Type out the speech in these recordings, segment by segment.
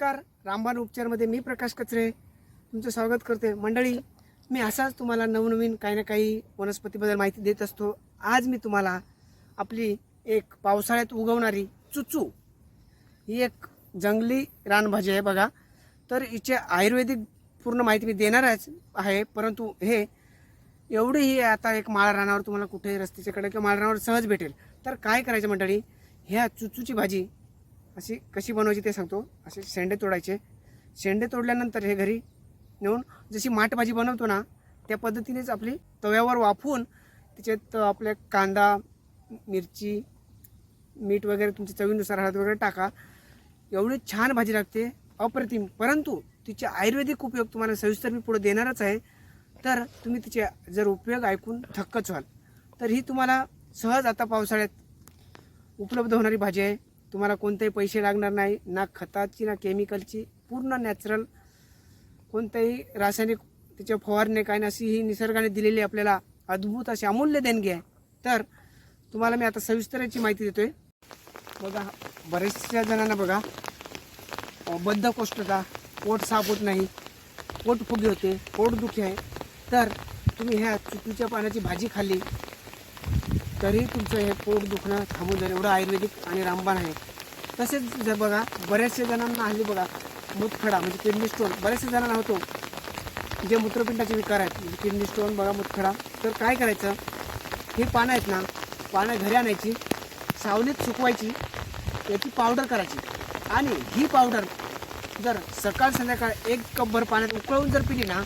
नमस्कार. रामबाण उपचारमध्ये मी प्रकाश कचरे. तुमचं स्वागत करते. मंडळी मी असाच तुम्हाला नवनवीन काही ना काही वनस्पतीबद्दल माहिती देत असतो. आज मी तुम्हाला आपली एक पावसाळ्यात उगवणारी चुचू ही एक जंगली रानभाजी आहे बघा. तर हिचे आयुर्वेदिक पूर्ण माहिती मी देणारच आहे. परंतु हे एवढी ही आता एक माळ रानावर तुम्हाला कुठे रस्त्याच्याकडे किंवा माळ रानावर सहज भेटेल. तर काय करायचं मंडळी? ह्या चुचूची भाजी अशी कशी बनवायची ते सांगतो. असे शेंडे तोडायचे. शेंडे तोडल्यानंतर हे घरी नेऊन जशी माठभाजी बनवतो ना त्या पद्धतीनेच आपली तव्यावर वाफवून त्याच्यात आपल्या कांदा मिरची मीठ वगैरे तुमच्या चवीनुसार हळद वगैरे टाका. एवढी छान भाजी लागते. अप्रतिम. परंतु तिचे आयुर्वेदिक उपयोग तुम्हाला सविस्तर मी पुढे देणारच आहे. तर तुम्ही तिचे जर उपयोग ऐकून थक्कच व्हाल. तर ही तुम्हाला सहज आता पावसाळ्यात उपलब्ध होणारी भाजी आहे. तुम्हाला कोणतेही पैसे लागणार नाही ना खताची ना केमिकलची पूर्ण नॅचरल कोणतंही रासायनिक त्याच्या फवारणी काय नाही अशी ही निसर्गाने दिलेली आपल्याला अद्भुत अशी अमूल्य देणगी आहे. तर तुम्हाला मी आता सविस्तर याची माहिती देतोय. बघा बऱ्याचशा जणांना बघा अं, बद्धकोष्ठता पोट साफ होत नाही पोट फुगी होते पोटदुखी आहे तर तुम्ही ह्या चुकीच्या पाण्याची भाजी खाल्ली तरी तुमचं हे पोट दुखणं थांबून जाईल एवढं आयुर्वेदिक आणि रामबाण आहे. तसेच जर बघा बऱ्याचशा जणांना हल्ली बघा मुतखडा म्हणजे किडनी स्टोन बऱ्याचशा जणांना होतो. जे मूत्रपिंडाचे विकार आहेत म्हणजे किडनी स्टोन बघा मुतखडा. तर काय करायचं? ही पानं आहेत ना पानं घरी आणायची सावलीत सुकवायची याची पावडर करायची. आणि ही पावडर जर सकाळ संध्याकाळ एक कपभर पाण्यात उकळवून जर पिली ना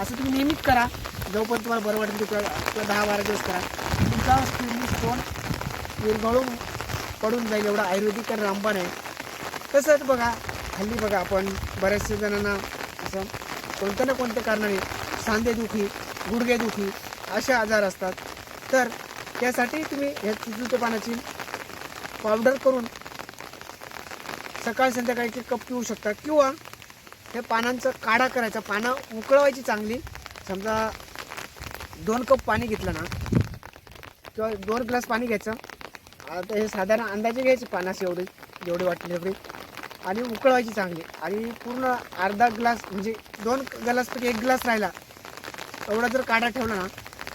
असं तुम्ही नेहमीच करा. जोपर्यंत तुम्हाला बरं वाटेल तिकडं दहा बारा दिवस करा. तुमचा किडनी स्टोन विरघळून पडून जाईल एवढा आयुर्वेदिक आणि रामबाण आहे. तसंच बघा हल्ली बघा आपण बऱ्याचशा जणांना असं कोणत्या ना कोणत्या कारणाने सांधेदुखी गुडघेदुखी असे आजार असतात. तर त्यासाठी तुम्ही ह्या चिजूच्या पानाची पावडर करून सकाळ संध्याकाळी एक कप पिऊ शकता किंवा हे पानांचं काढा करायचा पानं उकळवायची चांगली. समजा दोन कप पाणी घेतलं ना किंवा दोन ग्लास पाणी घ्यायचं. आता हे साधारण अंदाजे घ्यायचे पानास एवढे जेवढे वाटले तेवढे. आणि उकळवायची चांगली. आणि पूर्ण अर्धा ग्लास म्हणजे दोन ग्लासपैकी एक ग्लास राहिला एवढा जर काढा ठेवला ना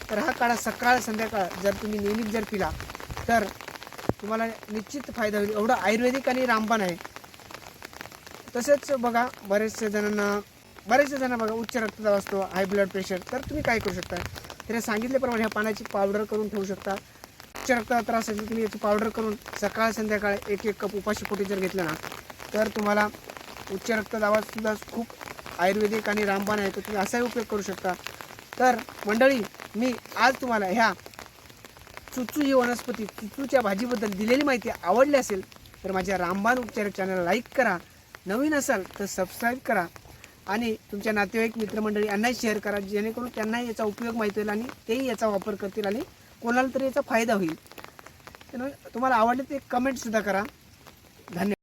तर हा काढा सकाळ संध्याकाळ जर तुम्ही नियमित जर पिला तर तुम्हाला निश्चित फायदा होईल. एवढं आयुर्वेदिक आणि रामबाण आहे. तसेच बघा बरेचशा जणांना बरेचशा जणांना बघा उच्च रक्तदाब असतो हाय ब्लड प्रेशर तर तुम्ही काय करू शकता? त्याने सांगितल्याप्रमाणे ह्या पाण्याची पावडर करून ठेवू शकता. उच्च रक्तदाब त्रास असेल तुम्ही याची पावडर करून सकाळ संध्याकाळ एक एक कप उपाशी पोटी जर घेतलं ना तर तुम्हाला उच्च रक्तदाबातसुद्धा खूप आयुर्वेदिक आणि रामबाण आहे तर तुम्ही असाही उपयोग करू शकता. तर मंडळी मी आज तुम्हाला ह्या चुचू ही वनस्पती चुचूच्या भाजीबद्दल दिलेली माहिती आवडली असेल तर माझ्या रामबाण उपचार चॅनल लाईक करा. नवीन असाल तर सबस्क्राईब करा. आणि तुमच्या नातेवाईक मित्रमंडळी यांनाही शेअर करा जेणेकरून त्यांनाही याचा उपयोग माहिती होईल आणि तेही याचा वापर करतील आणि कोणाला तरी याचा फायदा होईल. तुम्हाला आवडले ते कमेंटसुद्धा करा. धन्यवाद.